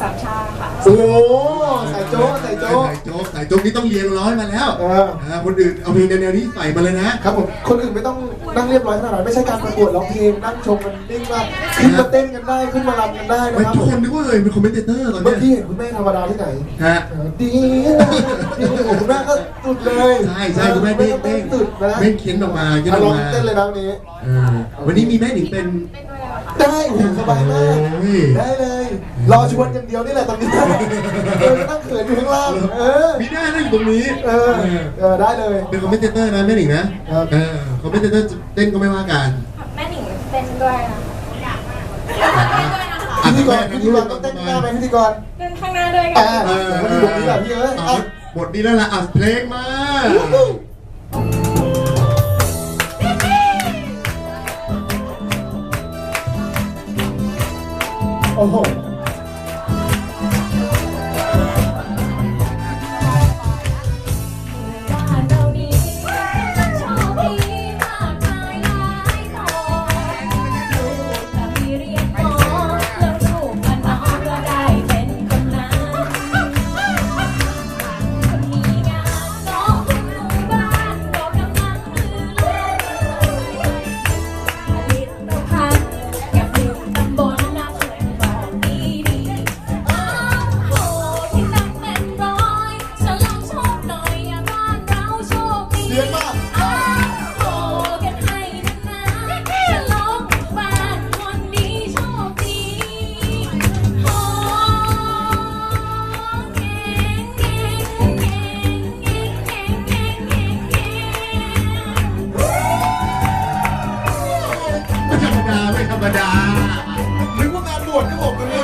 สามชาค่ะ โอ้ใส่โจ๊กใส่โจ๊ก ใส่โจ๊กใส่โจ๊กนี่ต้องเรียนร้อยมาแล้วเอออ่าคนอื่นเอาเพลงแนวๆนี้ใส่มาเลยนะครับผมคนอื่นไม่ต้องนั่งเรียบร้อยขนาดนั้นไม่ใช่การประกวดร้องเพลงนั่งชมกันนิ่งมากขึ้นมาเต้นกันได้ขึ้นมารำกันได้นะไม่ครับทุกคนนึกว่าเลยเป็นคอมเมนเตอร์ตอนเมื่เนี้อยกี้เห็นคุณแม่ธรรมดาที่ไหนฮะ เออดีดีโอ้โหคุณแม่ก็สุดเลยใช่ใช่คุณแม่เด้งเด้งสุดนะเด้งเค้นออกมาเค้นอเอาอกลองมาเต้นเลยนะวันนี้เออวันนี้มีแม่หนิงเป็น ได้โอ้โหสบายมาก โอ้ย ได้เลย รอชวนอย่างเดียวนี่แหละตอนนี้เออนั่งเขินอยู่ข้างล่าง เออ มีหน้านั่งอยู่ตรงนี้เออ เออได้เลย เป็นคอมเมนเตอร์นะแม่หนิงนะครับเออคอมเมนเตอร์เต้นก็ไม่ว่ากันแม่หนิงเต้นด้วยนะพิธีกรพิธีกรต้องเต้นหน้าไหมพิธีกร เต้นข้างหน้าด้วยกัอ่า นเดี๋ยวมาดูตรงนี้แบบพี่เอ้ยต่ออะบทนี้แล้วล่ะอะเพลงมา โ给我跟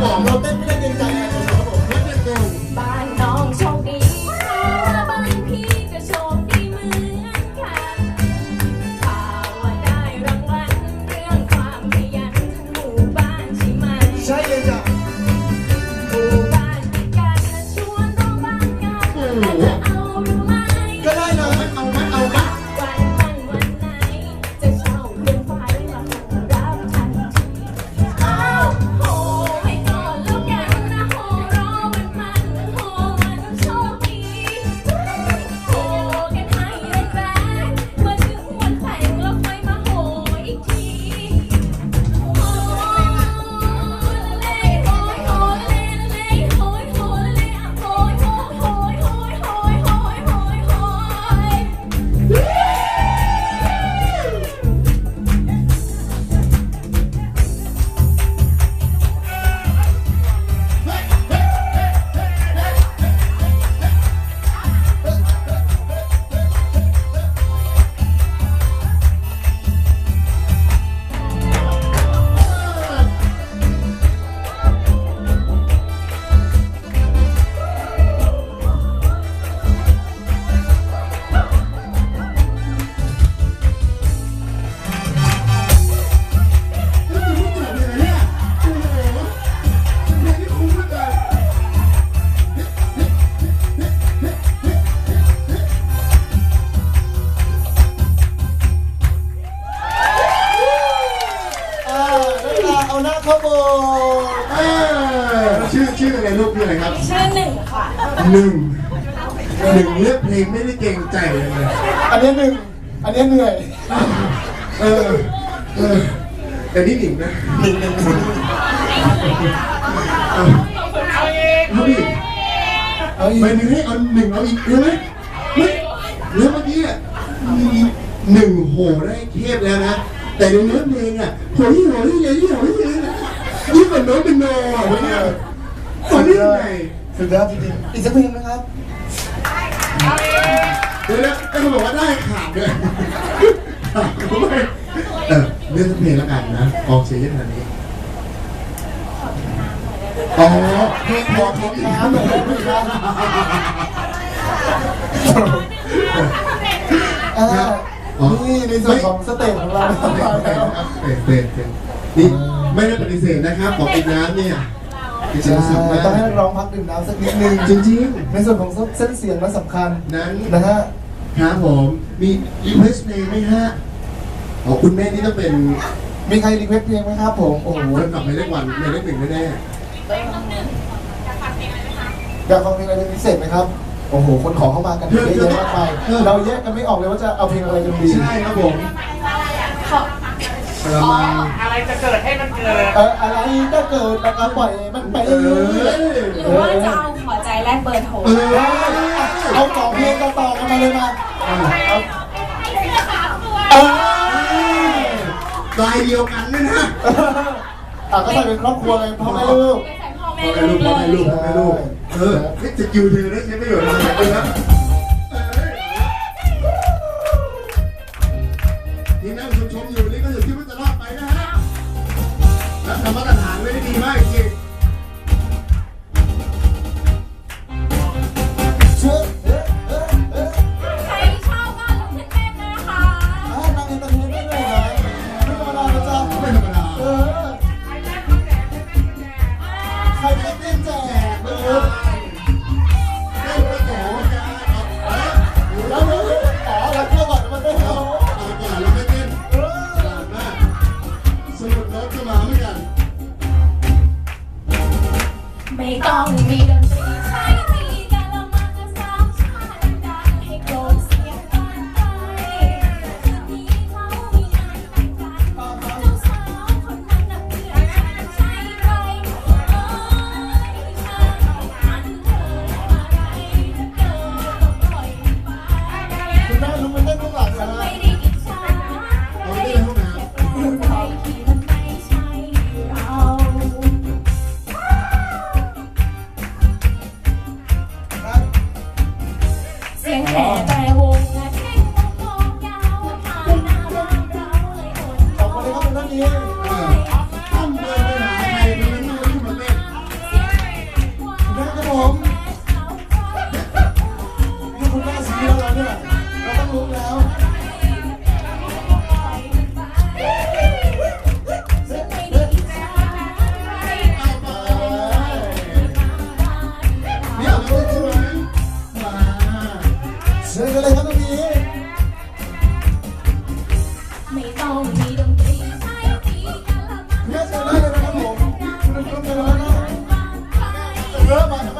form. หนึ่งหนึ่งเลือกเพลงไม่ได้เกรงใจเลยอันนี้หนึ่งอันนี้เหนื่อยเออเออแต่นี่หนิงนะหนึ่งหนึ่งเอาเอาดิเอาอีกไปหนึ่งให้เอาหนึ่งเอาอีกได้ไหมเฮ้ยแล้วเมื่อกี้อะมีหนึ่งโหได้เทพแล้วนะแต่ในเนื้อเพลงอะโหยโหยโหยโหยโหยยิ่งกว่าโน้ตเป็นโนอะวะเนี่ยตอนนี้ยังไง สุดยอดจริงๆอีกสักเพลงไหมครับเดี๋ยวนะก็เขาบอกว่าได้ขาดด้วยขาดด้วยเออเลือกสักเพลงแล้วกันนะออกเสียงขนาดนี้อ๋อเพลงพอเพลงน้ำหน่อยได้ไหมครับอ่านี่ในส่วนของสเตจของเรานะครับเต้นเต้นเต้นนี่ไม่ได้ปฏิเสธนะครับ ของกินน้ำเนี่ย ดิฉันสัมภาต้องให้ษนักณ์ร้องพักดื่มน้ำสักนิดนึงจริงในส่วนของเส้นเสียงและสำคัญๆนั้นนะฮะครับผมมีรีเควสเพลงไหมฮะอ๋อคุณแม่นี่ต้องเป็นมีใครรีเควสเพลงไหมครับผมโอ้โหคนกลับไปเลขวันในเลขหนึ่งแน่อยากฟังเพลงอะไรเป็นพิเศษไหมครับโอ้โห คนขอเข้ามากันเยอะแยะมากมายเราแยกกันไม่ออกเลยว่าจะเอาเพลงอะไรกันดีๆใช่ครับผม กระมังอะไรจะเกิดให้มันเกิด เอออะไรก็เกิดแล้วก็ปล่อยมันไปเอเรื่อยอหรือว่าจะเอาขอใจแลกเบอร์โทรเออๆเอาต่อเพลงก็ต่อกันมาเลยมาเอาเออลายเดียวกันด้วยนะอะก็ใส่เป็นครอบครัวเลยพ่อแม่ลูก ไปใส่พ่อพ่อแม่แม่ลูลูกกเลพ่อยแม่ลูกพ่อแม่ลูกเออเฮ้ยสกิลเธอได้ใช้ประโยชน์อะไรกันนะ ไม่ต้องมีดนตรีใช้ตีกันละคุณแม่เชิญได้เลยนะครับผมคุณแม่เชิญเลยนะเริ่มมา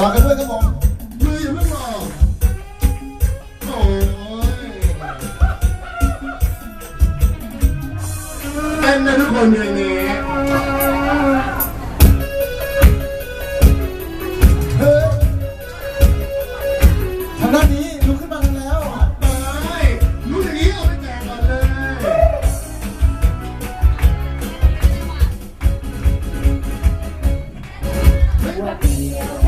ต่อกันด้วยครับผมมืออย่าเพิ่งเต้นนะทุกคนอย่างนี้ทางด้านนี้ลุกขึ้นมากันแล้วไปรู้อย่างนี้เอาไปแจกก่อนเลยเฮ้ย